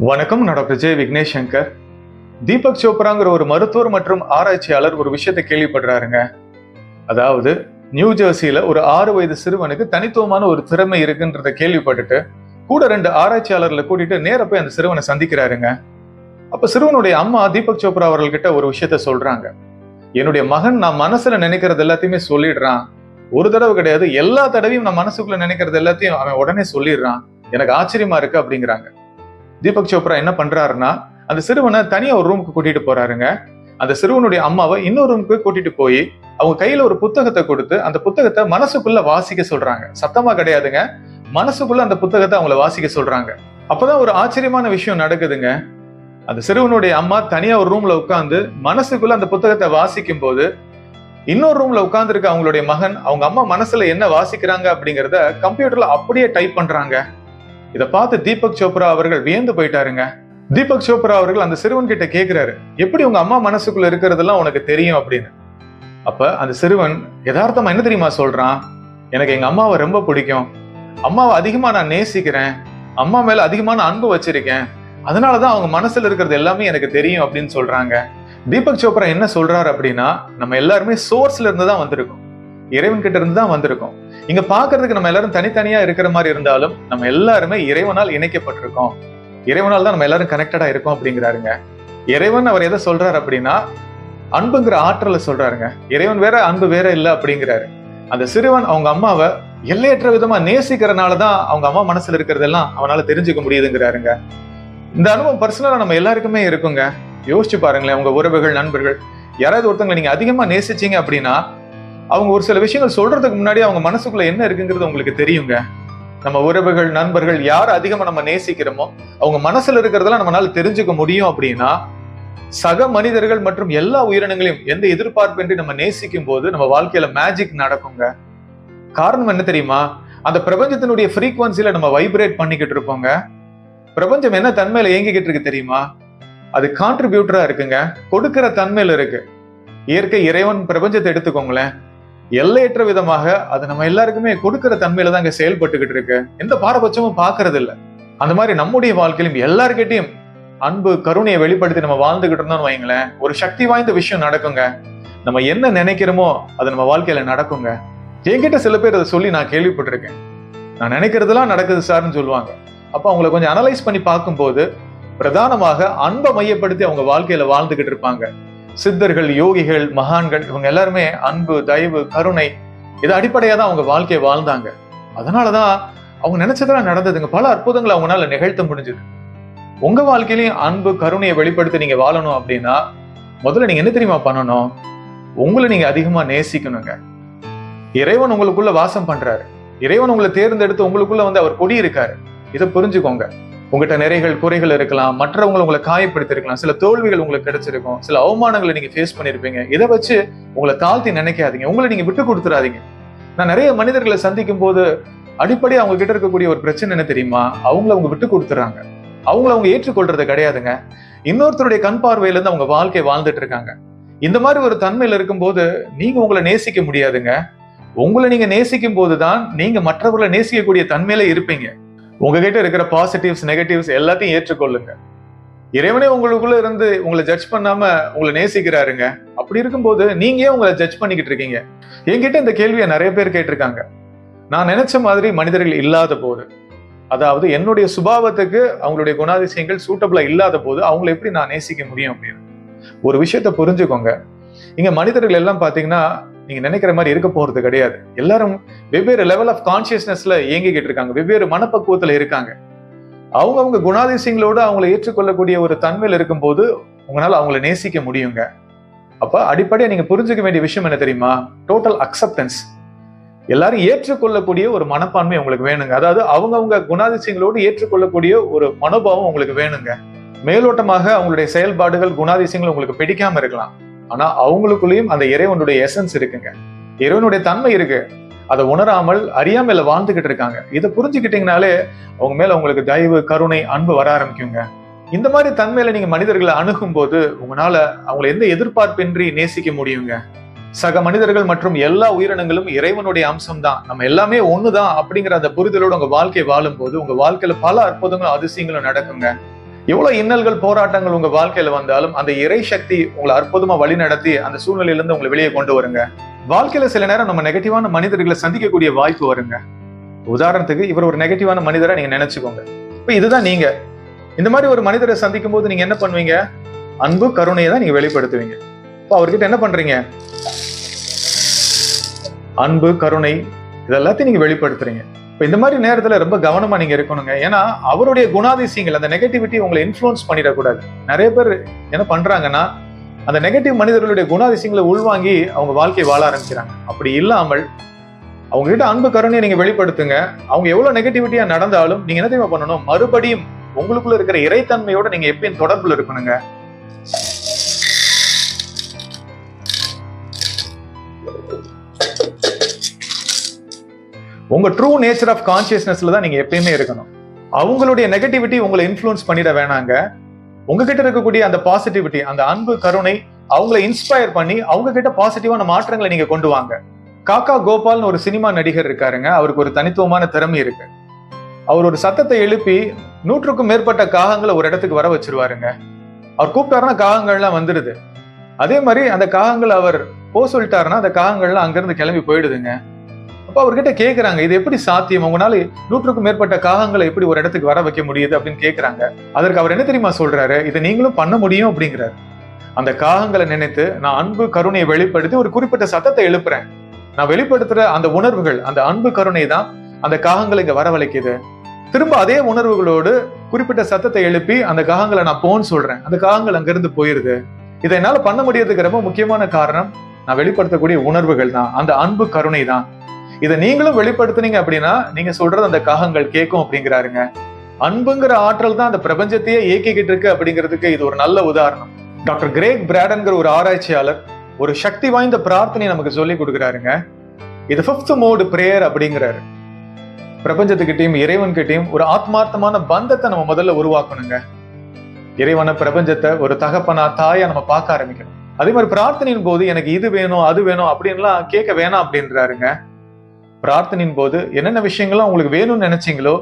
வணக்கம் நான் doctor J Vignesh Shankar. Deepak சோப்ராங்கிற ஒரு மருத்துவர் மற்றும் ஆராய்ச்சியாளர் ஒரு விஷயத்தை கேள்விப்படுறாருங்க. அதாவது நியூ ஜெர்சியில ஒரு ஆறு வயது சிறுவனுக்கு தனித்துவமான ஒரு திறமை இருக்குன்றத கேள்விப்பட்டுட்டு கூட ரெண்டு ஆராய்ச்சியாளர்களை கூட்டிட்டு நேர போய் அந்த சிறுவனை சந்திக்கிறாருங்க. அப்ப சிறுவனுடைய அம்மா தீபக் சோப்ரா அவர்கள்கிட்ட ஒரு விஷயத்த சொல்றாங்க. என்னுடைய மகன் நான் மனசுல நினைக்கிறது எல்லாத்தையுமே சொல்லிடுறான். ஒரு தடவை கிடையாது எல்லா தடவையும் நான் மனசுக்குள்ள நினைக்கிறது எல்லாத்தையும் அவன் உடனே சொல்லிடுறான். எனக்கு ஆச்சரியமா இருக்கு அப்படிங்கிறாங்க. தீபக் சோப்ரா என்ன பண்றாருன்னா அந்த சிறுவனை தனியா ஒரு ரூமுக்கு கூட்டிட்டு போறாருங்க. அந்த சிறுவனுடைய அம்மாவை இன்னொரு ரூமுக்கு கூட்டிட்டு போய் அவங்க கையில ஒரு புத்தகத்தை கொடுத்து அந்த புத்தகத்தை மனசுக்குள்ள வாசிக்க சொல்றாங்க. சத்தமா கிடையாதுங்க. மனசுக்குள்ள அந்த புத்தகத்தை அவங்கள வாசிக்க சொல்றாங்க. அப்பதான் ஒரு ஆச்சரியமான விஷயம் நடக்குதுங்க. அந்த சிறுவனுடைய அம்மா தனியா ஒரு ரூம்ல உட்காந்து மனசுக்குள்ள அந்த புத்தகத்தை வாசிக்கும் போது இன்னொரு ரூம்ல உட்காந்துருக்க அவங்களுடைய மகன் அவங்க அம்மா மனசுல என்ன வாசிக்கிறாங்க அப்படிங்கிறத கம்ப்யூட்டர்ல அப்படியே டைப் பண்றாங்க. இதை பார்த்து தீபக் சோப்ரா அவர்கள் வியந்து போயிட்டாருங்க. தீபக் சோப்ரா அவர்கள் அந்த சிறுவன் கிட்ட கேட்கிறாரு எப்படி உங்க அம்மா மனசுக்குள்ள இருக்கிறதெல்லாம் உனக்கு தெரியும்? அப்படின்னு. அப்ப அந்த சிறுவன் யதார்த்தமா என்ன தெரியுமா சொல்றான்? எனக்கு எங்க அம்மாவை ரொம்ப பிடிக்கும். அம்மாவை அதிகமா நான் நேசிக்கிறேன். அம்மா மேல அதிகமான அன்பு வச்சிருக்கேன். அதனாலதான் அவங்க மனசுல இருக்கிறது எல்லாமே எனக்கு தெரியும் அப்படின்னு சொல்றாங்க. தீபக் சோப்ரா என்ன சொல்றாரு அப்படின்னா நம்ம எல்லாருமே சோர்ஸ்ல இருந்து தான் வந்திருக்கோம். இறைவன் கிட்ட இருந்து தான் வந்திருக்கோம். இங்க பாக்குறதுக்கு நம்ம எல்லாரும் தனித்தனியா இருக்கிற மாதிரி இருந்தாலும் நம்ம எல்லாருமே இறைவனால் இணைக்கப்பட்டிருக்கோம். இறைவனால் தான் நம்ம எல்லாரும் கனெக்டடா இருக்கோம் அப்படிங்கிறாருங்க. இறைவன் அவர் எதை சொல்றாரு அப்படின்னா அன்புங்கிற ஆற்றலை சொல்றாருங்க. இறைவன் வேற அன்பு வேற இல்லை அப்படிங்கிறாரு. அந்த சிறுவன் அவங்க அம்மாவை எல்லையற்ற விதமா நேசிக்கிறனால தான் அவங்க அம்மா மனசுல இருக்கிறதெல்லாம் அவனால தெரிஞ்சுக்க முடியுதுங்கிறாருங்க. இந்த அனுபவம் பர்சனலா நம்ம எல்லாருக்குமே இருக்குங்க. யோசிச்சு பாருங்களேன் உங்க உறவுகள் நண்பர்கள் யாராவது ஒருத்தங்களை நீங்க அதிகமா நேசிச்சீங்க அப்படின்னா அவங்க ஒரு சில விஷயங்கள் சொல்றதுக்கு முன்னாடி அவங்க மனசுக்குள்ள என்ன இருக்குங்கிறது உங்களுக்கு தெரியுங்க. நம்ம உறவுகள் நண்பர்கள் யார் அதிகமா நம்ம நேசிக்கிறோமோ அவங்க மனசுல இருக்கிறதெல்லாம் நம்மளால தெரிஞ்சுக்க முடியும் அப்படின்னா சக மனிதர்கள் மற்றும் எல்லா உயிரினங்களையும் எந்த எதிர்பார்ப்பின்றி நம்ம நேசிக்கும் போது நம்ம வாழ்க்கையில மேஜிக் நடக்குங்க. காரணம் என்ன தெரியுமா? அந்த பிரபஞ்சத்தினுடைய ஃப்ரீக்வன்சில நம்ம வைப்ரேட் பண்ணிக்கிட்டு இருப்போங்க. பிரபஞ்சம் என்ன தன்மையில இயங்கிக்கிட்டு இருக்கு தெரியுமா? அது கான்ட்ரிபியூட்டரா இருக்குங்க. கொடுக்கிற தன்மையில இருக்கு. இயற்கை இறைவன் பிரபஞ்சத்தை எடுத்துக்கோங்களேன். எல்லையற்ற விதமாக அது நம்ம எல்லாருக்குமே கொடுக்கிற தன்மையில தான் இங்க செயல்பட்டுக்கிட்டு இருக்கு. எந்த பாரபட்சமும் பாக்குறது இல்ல அந்த மாதிரி நம்முடைய வாழ்க்கையிலும் எல்லார்கிட்டையும் அன்பு கருணையை வெளிப்படுத்தி நம்ம வாழ்ந்துகிட்டு இருந்தோம்னு வைங்களேன் ஒரு சக்தி வாய்ந்த விஷயம் நடக்குங்க. நம்ம என்ன நினைக்கிறோமோ அது நம்ம வாழ்க்கையில நடக்குங்க. என்கிட்ட சில பேர் அதை சொல்லி நான் கேள்விப்பட்டிருக்கேன். நான் நினைக்கிறதுலாம் நடக்குது சார்னு சொல்லுவாங்க. அப்ப அவங்கள கொஞ்சம் அனலைஸ் பண்ணி பார்க்கும்போது பிரதானமாக அன்பை மையப்படுத்தி அவங்க வாழ்க்கையில வாழ்ந்துகிட்டு இருப்பாங்க. சித்தர்கள் யோகிகள் மகான்கள் இவங்க எல்லாருமே அன்பு தயவு கருணை இது அடிப்படையாக தான் அவங்க வாழ்க்கையை வாழ்ந்தாங்க. அதனாலதான் அவங்க நினைச்சதெல்லாம் நடந்ததுங்க. பல அற்புதங்களை அவங்களால நிகழ்த்த முடிஞ்சது. உங்க வாழ்க்கையிலையும் அன்பு கருணையை வெளிப்படுத்தி நீங்க வாழணும் அப்படின்னா முதல்ல நீங்க என்ன தெரியுமா பண்ணணும்? உங்களை நீங்க அதிகமா நேசிக்கணுங்க. இறைவன் உங்களுக்குள்ள வாசம் பண்றாரு. இறைவன் உங்களை தேர்ந்தெடுத்து உங்களுக்குள்ள வந்து அவர் கொடி இருக்காரு இதை புரிஞ்சுக்கோங்க. உங்ககிட்ட நிறைகள் குறைகள் இருக்கலாம் மற்றவங்களை உங்களை காயப்படுத்திருக்கலாம் சில தோல்விகள் உங்களுக்கு கிடைச்சிருக்கும் சில அவமானங்களை நீங்க ஃபேஸ் பண்ணிருப்பீங்க இதை வச்சு உங்களை தாழ்த்தி நினைக்காதீங்க. உங்களை நீங்க விட்டு கொடுத்துறாதீங்க. நான் நிறைய மனிதர்களை சந்திக்கும் போது அடிப்படை அவங்க கிட்ட இருக்கக்கூடிய ஒரு பிரச்சனை என்ன தெரியுமா? அவங்கள அவங்க விட்டு கொடுத்துறாங்க. அவங்கள அவங்க ஏற்றுக்கொள்றது கிடையாதுங்க. இன்னொருத்தருடைய கண் பார்வையிலேருந்து அவங்க வாழ்க்கை வாழ்ந்துட்டு இருக்காங்க. இந்த மாதிரி ஒரு தன்மையில் இருக்கும்போது நீங்க உங்களை நேசிக்க முடியாதுங்க. உங்களை நீங்க நேசிக்கும் போதுதான் நீங்க மற்றவர்களை நேசிக்கக்கூடிய தன்மையில இருப்பீங்க. உங்ககிட்ட இருக்கிற பாசிட்டிவ்ஸ் நெகட்டிவ்ஸ் எல்லாத்தையும் ஏற்றுக்கொள்ளுங்க. இறைவனே உங்களுக்குள்ள இருந்து உங்களை ஜட்ஜ் பண்ணாம உங்களை நேசிக்கிறாருங்க. அப்படி இருக்கும்போது நீங்க ஏன் உங்களை ஜட்ஜ் பண்ணிக்கிட்டு இருக்கீங்க? என்கிட்ட இந்த கேள்வியை நிறைய பேர் கேட்டிருக்காங்க. நான் நினைச்ச மாதிரி மனிதர்கள் இல்லாத போது அதாவது என்னுடைய சுபாவத்துக்கு அவங்களுடைய குணாதிசயங்கள் சூட்டபிளா இல்லாத போது அவங்களை எப்படி நான் நேசிக்க முடியும் அப்படின்னு? ஒரு விஷயத்த புரிஞ்சுக்கோங்க. இங்க மனிதர்கள் எல்லாம் பாத்தீங்கன்னா நீங்க நினைக்கிற மாதிரி இருக்க போறது கிடையாது. எல்லாரும் வெவ்வேறு லெவல் ஆஃப் கான்சியஸ்னஸ்ல இயங்கிக்கிட்டு இருக்காங்க. வெவ்வேறு மனப்பக்குவத்துல இருக்காங்க. அவங்க அவங்க குணாதிசயங்களோட அவங்களை ஏற்றுக்கொள்ளக்கூடிய ஒரு தன்மையில இருக்கும்போது உங்களால அவங்களை நேசிக்க முடியுங்க. அப்போ அடிப்படையாக நீங்க புரிஞ்சுக்க வேண்டிய விஷயம் என்ன தெரியுமா? டோட்டல் அக்செப்டன்ஸ் எல்லாரும் ஏற்றுக்கொள்ளக்கூடிய ஒரு மனப்பான்மை உங்களுக்கு வேணுங்க. அதாவது அவங்கவுங்க குணாதிசயங்களோடு ஏற்றுக்கொள்ளக்கூடிய ஒரு மனோபாவம் உங்களுக்கு வேணுங்க. மேலோட்டமாக அவங்களுடைய செயல்பாடுகள் குணாதிசயங்கள் உங்களுக்கு பிடிக்காம இருக்கலாம். ஆனா அவங்களுக்குள்ளேயும் அந்த இறைவனுடைய எசன்ஸ் இருக்குங்க. இறைவனுடைய தன்மை இருக்கு. அதை உணராமல் அறியாமையில வாழ்ந்துகிட்டு இருக்காங்க. இதை புரிஞ்சுக்கிட்டீங்கனாலே அவங்க மேல உங்களுக்கு தயவு கருணை அன்பு வர ஆரம்பிக்குங்க. இந்த மாதிரி தன்மையில நீங்க மனிதர்களை அணுகும் போது உங்களால அவங்களை எந்த எதிர்பார்ப்பின்றி நேசிக்க முடியுங்க? சக மனிதர்கள் மற்றும் எல்லா உயிரினங்களும் இறைவனுடைய அம்சம் தான். நம்ம எல்லாமே ஒண்ணுதான் அப்படிங்கிற அந்த புரிதலோட உங்க வாழ்க்கை வாழும் போது உங்க வாழ்க்கையில பல அற்புதங்களும் அதிசயங்களும் நடக்குங்க. எவ்வளவு இன்னல்கள் போராட்டங்கள் உங்க வாழ்க்கையில வந்தாலும் அந்த இறை சக்தி உங்களை அற்புதமா வழி நடத்தி அந்த சூழ்நிலையில இருந்து உங்களை வெளியே கொண்டு வருங்க. வாழ்க்கையில சில நேரம் நம்ம நெகட்டிவான மனிதர்களை சந்திக்கக்கூடிய வாய்ப்பு வருங்க. உதாரணத்துக்கு இவர் ஒரு நெகட்டிவான மனிதரை நீங்க நினைச்சுக்கோங்க. இப்ப இதுதான் நீங்க. இந்த மாதிரி ஒரு மனிதரை சந்திக்கும் போது நீங்க என்ன பண்ணுவீங்க? அன்பு கருணையை தான் நீங்க வெளிப்படுத்துவீங்க. இப்போ அவர்கிட்ட என்ன பண்றீங்க? அன்பு கருணை இதெல்லாத்தையும் நீங்க வெளிப்படுத்துறீங்க. இப்போ இந்த மாதிரி நேரத்தில் ரொம்ப கவனமாக நீங்கள் இருக்கணுங்க. ஏன்னா அவருடைய குணாதிசயங்கள் அந்த நெகட்டிவிட்டி உங்களை இன்ஃப்ளூன்ஸ் பண்ணிடக்கூடாது. நிறைய பேர் என்ன பண்ணுறாங்கன்னா அந்த நெகட்டிவ் மனிதர்களுடைய குணாதிசயங்களை உள்வாங்கி அவங்க வாழ்க்கையை வாழ ஆரம்பிக்கிறாங்க. அப்படி இல்லாமல் அவங்ககிட்ட அன்பு கருணையை நீங்கள் வெளிப்படுத்துங்க. அவங்க எவ்வளோ நெகட்டிவிட்டியாக நடந்தாலும் நீங்கள் என்ன தெரியுமா பண்ணணும்? மறுபடியும் உங்களுக்குள்ள இருக்கிற இறைத்தன்மையோட நீங்கள் எப்பயும் தொடர்பில் இருக்கணுங்க. உங்க ட்ரூ நேச்சர் ஆஃப் கான்சியஸ்னஸில் தான் நீங்க எப்பயுமே இருக்கணும். அவங்களுடைய நெகட்டிவிட்டி உங்களை இன்ஃப்ளூயன்ஸ் பண்ணிட வேணாங்க. உங்ககிட்ட இருக்கக்கூடிய அந்த பாசிட்டிவிட்டி அந்த அன்பு கருணை அவங்களை இன்ஸ்பயர் பண்ணி அவங்க கிட்ட பாசிட்டிவான மாற்றங்களை நீங்க கொண்டு வாங்க. காக்கா கோபால்னு ஒரு சினிமா நடிகர் இருக்காருங்க. அவருக்கு ஒரு தனித்துவமான திறமை இருக்கு. அவர் ஒரு சத்தத்தை எழுப்பி நூற்றுக்கும் மேற்பட்ட காகங்களை ஒரு இடத்துக்கு வர வச்சிருவாருங்க. அவர் கூப்பிட்டாருன்னா காகங்கள்லாம் வந்துடுது அதே மாதிரி அந்த காகங்கள் அவர் போ சொல்லிட்டாருன்னா அந்த காகங்கள்லாம் அங்கிருந்து கிளம்பி போயிடுதுங்க. அப்ப அவர்கிட்ட கேக்குறாங்க இது எப்படி சாத்தியம்? உங்களால நூற்றுக்கும் மேற்பட்ட காகங்களை எப்படி ஒரு இடத்துக்கு வர வைக்க முடியுது? அப்படின்னு கேக்குறாங்க. அதற்கு அவர் என்ன தெரியுமா சொல்றாரு? இதை நீங்களும் பண்ண முடியும் அப்படிங்கிறாரு. அந்த காகங்களை நினைத்து நான் அன்பு கருணையை வெளிப்படுத்தி ஒரு குறிப்பிட்ட சத்தத்தை எழுப்புறேன். நான் வெளிப்படுத்துற அந்த உணர்வுகள் அந்த அன்பு கருணை தான் அந்த காகங்களை இங்க வரவழைக்குது. திரும்ப அதே உணர்வுகளோடு குறிப்பிட்ட சத்தத்தை எழுப்பி அந்த காகங்களை நான் போன்னு சொல்றேன். அந்த காகங்கள் அங்கிருந்து போயிருது. இதை என்னால பண்ண முடியறதுக்கு ரொம்ப முக்கியமான காரணம் நான் வெளிப்படுத்தக்கூடிய உணர்வுகள் தான். அந்த அன்பு கருணை தான். இதை நீங்களும் வெளிப்படுத்துனீங்க அப்படின்னா நீங்க சொல்றது அந்த காகங்கள் கேட்கும் அப்படிங்கிறாருங்க. அன்புங்கிற ஆற்றல் தான் அந்த பிரபஞ்சத்தையே இயக்கிக்கிட்டு இருக்கு அப்படிங்கிறதுக்கு இது ஒரு நல்ல உதாரணம். டாக்டர் கிரேக் பிராடன்கிற ஒரு ஆராய்ச்சியாளர் ஒரு சக்தி வாய்ந்த பிரார்த்தனை நமக்கு சொல்லி கொடுக்குறாருங்க. இது ஃபிஃப்த் மோடு பிரேயர் அப்படிங்கிறாரு. பிரபஞ்சத்துக்கிட்டையும் இறைவன்கிட்டையும் ஒரு ஆத்மார்த்தமான பந்தத்தை நம்ம முதல்ல உருவாக்கணுங்க. இறைவன பிரபஞ்சத்தை ஒரு தகப்பனா தாயா நம்ம பார்க்க ஆரம்பிக்கணும். அதே மாதிரி பிரார்த்தனையின் போது எனக்கு இது வேணும் அது வேணும் அப்படின்லாம் கேட்க வேணாம் அப்படின்றாருங்க. பிரார்த்தனையின் போது என்னென்ன விஷயங்கள்லாம் உங்களுக்கு வேணும்னு நினைச்சீங்களோ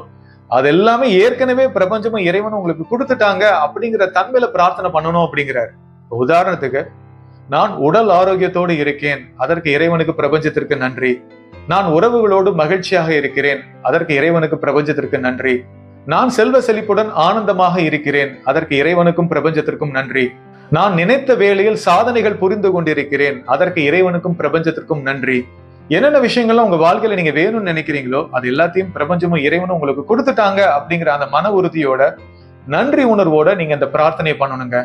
அது எல்லாமே ஏற்கனவே பிரபஞ்சமும் இறைவனும் உங்களுக்கு கொடுத்துட்டாங்க அப்படிங்கிற தன்மையில பிரார்த்தனை பண்ணணும் அப்படிங்கிறாரு. உதாரணத்துக்கு நான் உடல் ஆரோக்கியத்தோடு இருக்கேன் அதற்கு இறைவனுக்கு பிரபஞ்சத்திற்கு நன்றி. நான் உறவுகளோடு மகிழ்ச்சியாக இருக்கிறேன் அதற்கு இறைவனுக்கு பிரபஞ்சத்திற்கு நன்றி. நான் செல்வ செழிப்புடன் ஆனந்தமாக இருக்கிறேன் அதற்கு இறைவனுக்கும் பிரபஞ்சத்திற்கும் நன்றி. நான் நினைத்த வேளையில் சாதனைகள் புரிந்து கொண்டிருக்கிறேன் அதற்கு இறைவனுக்கும் பிரபஞ்சத்திற்கும் நன்றி. என்னென்ன விஷயங்கள்லாம் உங்க வாழ்க்கையில நீங்க வேணும்னு நினைக்கிறீங்களோ அது எல்லாத்தையும் பிரபஞ்சமும் இறைவனும் உங்களுக்கு கொடுத்துட்டாங்க அப்படிங்கிற அந்த மன உறுதியோட நன்றி உணர்வோட நீங்க இந்த பிரார்த்தனையை பண்ணணுங்க.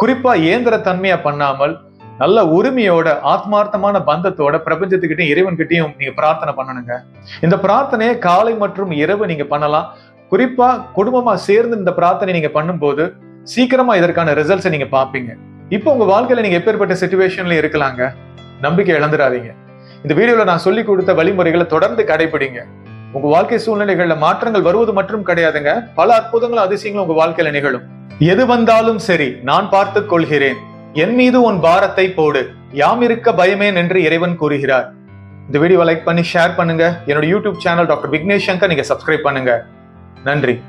குறிப்பா இயந்திர தன்மையா பண்ணாமல் நல்ல உரிமையோட ஆத்மார்த்தமான பந்தத்தோட பிரபஞ்சத்துக்கிட்டையும் இறைவன்கிட்டையும் நீங்க பிரார்த்தனை பண்ணணுங்க. இந்த பிரார்த்தனையை காலை மற்றும் இரவு நீங்க பண்ணலாம். குறிப்பா குடும்பமா சேர்ந்து இந்த பிரார்த்தனை நீங்க பண்ணும்போது சீக்கிரமா இதற்கான ரிசல்ட்ஸை நீங்க பாப்பீங்க இப்போ உங்க வாழ்க்கையில நீங்க எப்பேற்பட்ட சுச்சுவேஷன்ல இருக்கலாங்க? நம்பிக்கை இழந்துடாதீங்க. இந்த வீடியோல நான் சொல்லி கொடுத்த வழிமுறைகளை தொடர்ந்து கடைபிடிங்க. உங்க வாழ்க்கை சூழ்நிலைகள்ல மாற்றங்கள் வருவது மட்டும் கிடையாதுங்க. பல அற்புதங்களும் அதிசயங்களும் உங்க வாழ்க்கையில நிகழும். எது வந்தாலும் சரி நான் பார்த்து கொள்கிறேன். என் மீது உன் பாரத்தை போடு. யாம் இருக்க பயமேன் என்று இறைவன் கூறுகிறார். இந்த வீடியோ லைக் பண்ணி ஷேர் பண்ணுங்க. என்னோட YouTube channel doctor Vignesh Shankar நீங்க சப்ஸ்கிரைப் பண்ணுங்க. நன்றி.